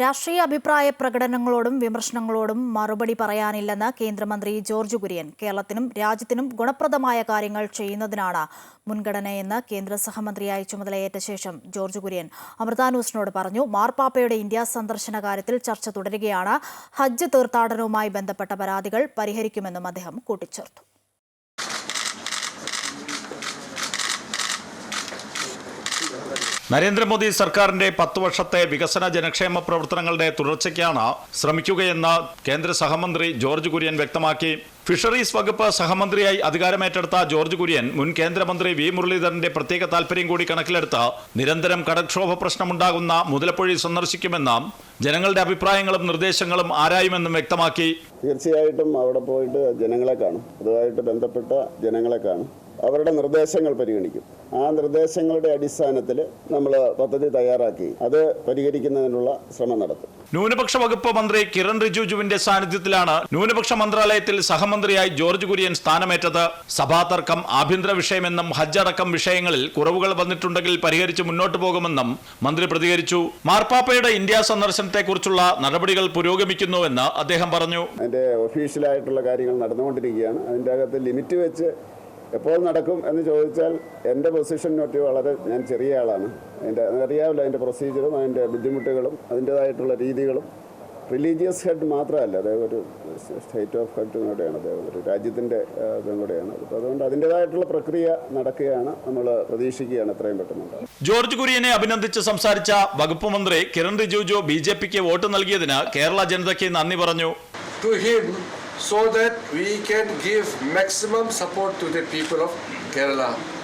രാഷ്ട്രീയ അഭിപ്രായ പ്രകടനങ്ങളോടും വിമർശനങ്ങളോടും മറുപടി പറയാനില്ലെന്ന് കേന്ദ്രമന്ത്രി ജോർജ് കുര്യൻ. കേരളത്തിനും രാജ്യത്തിനും ഗുണപ്രദമായ കാര്യങ്ങൾ ചെയ്യുന്നതിനാണ് മുൻഗണനയെന്ന് കേന്ദ്ര സഹമന്ത്രിയായി ചുമതലയേറ്റ ശേഷം ജോർജ് കുര്യൻ അമൃത ന്യൂസിനോട് പറഞ്ഞു. മാർപ്പാപ്പയുടെ ഇന്ത്യ സന്ദർശന കാര്യത്തിൽ ചർച്ച തുടരുകയാണ്. ഹജ്ജ് തീർത്ഥാടനവുമായി ബന്ധപ്പെട്ട പരാതികൾ പരിഹരിക്കുമെന്നും അദ്ദേഹം കൂട്ടിച്ചേർത്തു. നരേന്ദ്രമോദി സർക്കാരിന്റെ പത്തു വർഷത്തെ വികസന ജനക്ഷേമ പ്രവർത്തനങ്ങളുടെ തുടർച്ചയ്ക്കാണ് ശ്രമിക്കുകയെന്ന് കേന്ദ്ര സഹമന്ത്രി ജോർജ് കുര്യൻ വ്യക്തമാക്കി. ഫിഷറീസ് വകുപ്പ് സഹമന്ത്രിയായി അധികാരമേറ്റെടുത്ത ജോർജ് കുര്യൻ മുൻ കേന്ദ്രമന്ത്രി വി മുരളീധരന്റെ പ്രത്യേക താൽപര്യം കൂടി കണക്കിലെടുത്ത് നിരന്തരം കടക്ഷോഭ പ്രശ്നമുണ്ടാകുന്ന മുതലപ്പൊഴി സന്ദർശിക്കുമെന്ന് ജനങ്ങളുടെ അഭിപ്രായങ്ങളും നിർദ്ദേശങ്ങളും ആരായുമെന്നും വ്യക്തമാക്കി. തീർച്ചയായിട്ടും അവിടെ പോയിട്ട് ജനങ്ങളെ കാണും. അതുമായിട്ട് ബന്ധപ്പെട്ട ജനങ്ങളെ കാണും. അവരുടെ നിർദ്ദേശങ്ങൾ പരിഗണിക്കും. ആ നിർദ്ദേശങ്ങളുടെ അടിസ്ഥാനത്തിൽ നമ്മൾ പദ്ധതി തയ്യാറാക്കി അത് പരിഹരിക്കുന്നതിനുള്ള ശ്രമം നടത്തും. ന്യൂനപക്ഷ വകുപ്പ് മന്ത്രി കിരൺ റിജിജുവിന്റെ സാന്നിധ്യത്തിലാണ് ന്യൂനപക്ഷ മന്ത്രാലയത്തിൽ സഹമന്ത്രിയായി ജോർജ് കുര്യൻ സ്ഥാനമേറ്റത്. സഭാതർക്കം ആഭ്യന്തര വിഷയമെന്നും ഹജ്ജ് അടക്കം വിഷയങ്ങളിൽ കുറവുകൾ വന്നിട്ടുണ്ടെങ്കിൽ പരിഹരിച്ച് മുന്നോട്ടു പോകുമെന്നും മന്ത്രി പ്രതികരിച്ചു. മാർപ്പാപ്പയുടെ ഇന്ത്യ സന്ദർശനത്തെക്കുറിച്ചുള്ള നടപടികൾ പുരോഗമിക്കുന്നുവെന്ന് അദ്ദേഹം പറഞ്ഞു. ഒഫീഷ്യലായിട്ടുള്ള കാര്യങ്ങൾ നടന്നുകൊണ്ടിരിക്കുകയാണ്. അതിന്റെ അകത്ത് ലിമിറ്റ് വെച്ച് എപ്പോൾ നടക്കും എന്ന് ചോദിച്ചാൽ എന്റെ പൊസിഷൻ നോട്ട് വളരെ ഞാൻ ചെറിയ ആളാണ്. അതിന്റെ അറിയാമല്ലോ അതിന്റെ പ്രൊസീജിയറും അതിന്റെ ബുദ്ധിമുട്ടുകളും അതിന്റേതായിട്ടുള്ള രീതികളും. റിലീജിയസ് ഹെഡ് മാത്രമല്ല അദ്ദേഹം ഒരു സ്റ്റേറ്റ് ഓഫ് ഹെഡ് കൂടെയാണ് അദ്ദേഹം ഒരു രാജ്യത്തിന്റെ ഇതും കൂടെയാണ്. അപ്പോൾ അതുകൊണ്ട് അതിന്റേതായിട്ടുള്ള പ്രക്രിയ നടക്കുകയാണ് നമ്മൾ പ്രതീക്ഷിക്കുകയാണ് എത്രയും പെട്ടെന്ന് ജോർജ് കുര്യനെ അഭിനന്ദിച്ച് സംസാരിച്ച വകുപ്പ് മന്ത്രി കിരൺ റിജിജു ബി ജെ പിക്ക് വോട്ട് നൽകിയതിന് കേരള ജനതയ്ക്ക് നന്ദി പറഞ്ഞു. To him so that we can give maximum support to the people of Kerala.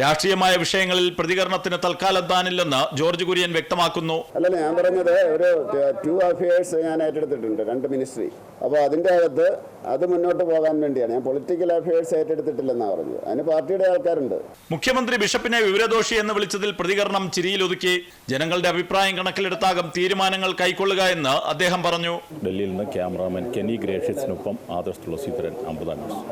രാഷ്ട്രീയമായ വിഷയങ്ങളിൽ പ്രതികരണത്തിന് തൽക്കാലം താനില്ലെന്ന് ജോർജ് കുര്യൻ വ്യക്തമാക്കുന്നു. അല്ല ഞാൻ പറഞ്ഞത് ഒരു ടു അഫയേഴ്സ് ഞാൻ ഏറ്റെടുത്തിട്ടുണ്ട് രണ്ട് മിനിസ്ട്രി അപ്പോൾ അതിന്റെ അകത്ത് അത് മുന്നോട്ട് പോകാൻ വേണ്ടിയാണ്. ഞാൻ പൊളിറ്റിക്കൽ അഫയേഴ്സ് ഏറ്റെടുത്തിട്ടില്ലെന്നാണ് പറഞ്ഞത്. അതിന് പാർട്ടിയുടെ ആൾക്കാരുണ്ട്. മുഖ്യമന്ത്രി ബിഷപ്പിനെ വിവരദോഷി എന്ന് വിളിച്ചതിൽ പ്രതികരണം ചിരിയിലൊതുക്കി. ജനങ്ങളുടെ അഭിപ്രായം കണക്കിലെടുത്താകും തീരുമാനങ്ങൾ കൈക്കൊള്ളുക എന്ന് അദ്ദേഹം പറഞ്ഞു. ഡൽഹിയിൽ നിന്ന് ക്യാമറാമാൻ കെനി ഗ്രേഷ്യസിനൊപ്പം ആദർശ് തുളസീധരൻ അമൃത ന്യൂസ്.